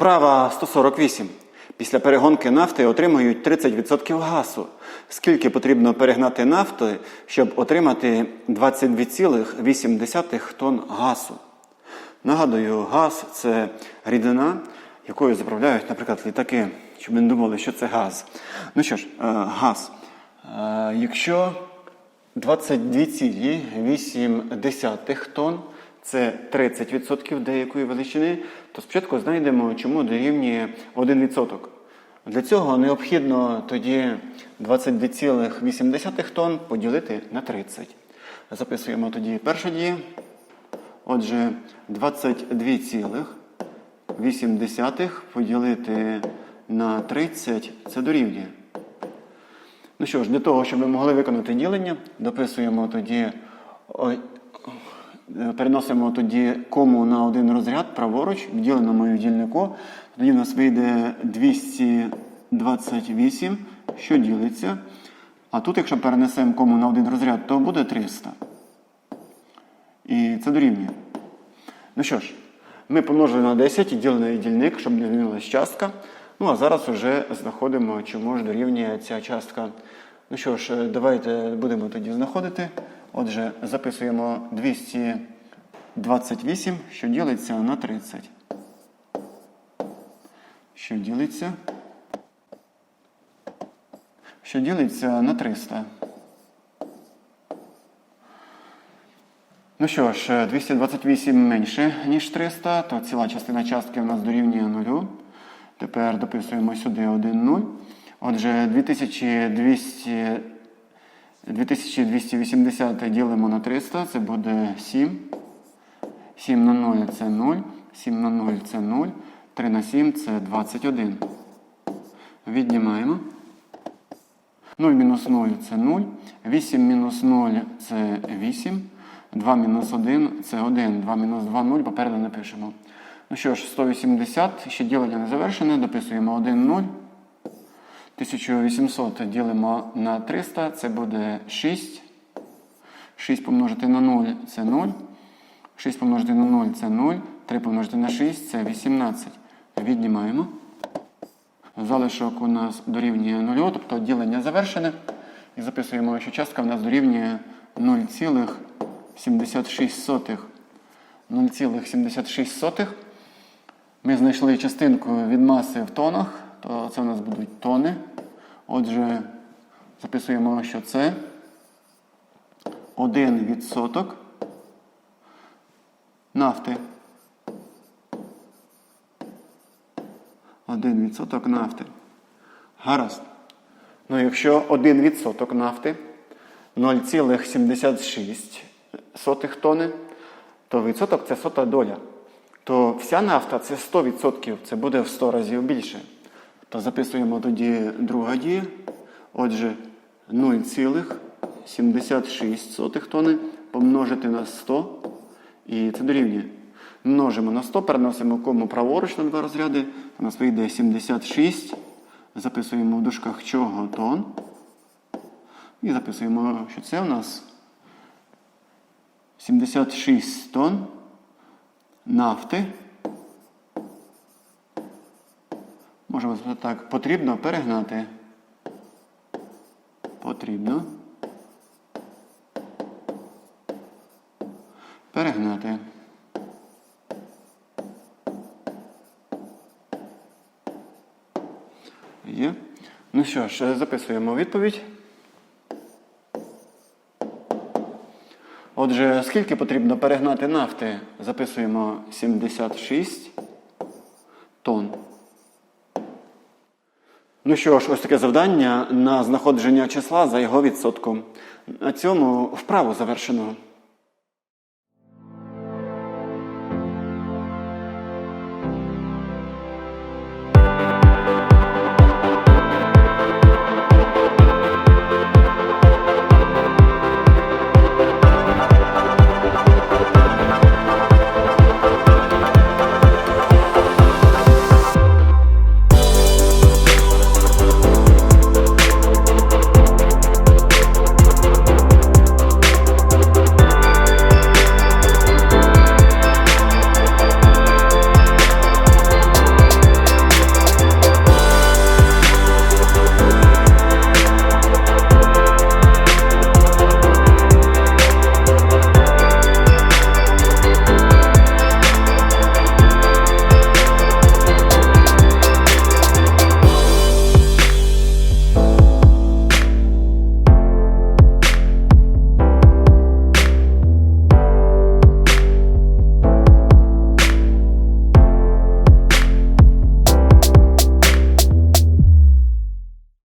Вправа 148. Після перегонки нафти отримують 30% газу. Скільки потрібно перегнати нафти, щоб отримати 22,8 тонн газу? Нагадую, газ це рідина, якою заправляють, наприклад, літаки, щоб не думали, що це газ. Ну що ж, е, газ. Е, Якщо 22,8 тонн це 30% деякої величини, то спочатку знайдемо, чому дорівнює 1%. Для цього необхідно тоді 22,8 тонн поділити на 30. Записуємо тоді першу дію. Отже, 22,8 поділити на 30 це дорівнює. Ну що ж, для того, щоб ми могли виконати ділення, дописуємо тоді, переносимо тоді кому на один розряд праворуч в діленому і в дільнику. Тоді в нас вийде 228, що ділиться. А тут, якщо перенесемо кому на один розряд, то буде 300. І це дорівнює. Ну що ж, ми помножили на 10 і ділений дільник, щоб не змінилась частка. Ну а зараз вже знаходимо, чому ж дорівнює ця частка. Ну що ж, е, давайте будемо тоді знаходити. Отже, записуємо 228, що ділиться на 30. Що ділиться? Що ділиться на 300. Ну що ж, е, 228 менше, ніж 300, то ціла частина частки у нас дорівнює 0. Тепер дописуємо сюди 1 0. Отже, 2200, 2280 ділимо на 300, це буде 7. 7 на 0 це 0, 7 на 0 це 0, 3 на 7 це 21. Віднімаємо. 0 мінус 0 це 0, 8 мінус 0 це 8, 2 мінус 1 це 1, 2 мінус 2 0, попереду напишемо. Ну що ж, 180, ще ділення не завершене, дописуємо 1 0. 1800 ділимо на 300, це буде 6. 6 помножити на 0 це 0. 6 помножити на 0 це 0. 3 помножити на 6 це 18. Віднімаємо. Залишок у нас дорівнює 0, тобто ділення завершене. І записуємо, що частка в нас дорівнює 0,76. 0,76. Ми знайшли частинку від маси в тонах, то це у нас будуть тони. Отже, записуємо, що це 1% нафти. 1% нафти. Гаразд. Ну, якщо 1% нафти 0,76 тонни, то відсоток це сота доля. То вся нафта це 100%, це буде в 100 разів більше. То записуємо тоді друга дія. Отже, 0,76 тонни помножити на 100. І це дорівнює. Множимо на 100, переносимо кому праворуч на два розряди. У нас вийде 76. Записуємо в дужках чого тон. І записуємо, що це у нас 76 тонн нафти. Можемо сказати так, потрібно перегнати. Потрібно. Перегнати. Є. Ну що ж, записуємо відповідь. Отже, скільки потрібно перегнати нафти? Записуємо 76 тонн. Ну що ж, ось таке завдання на знаходження числа за його відсотком. На цьому вправу завершено.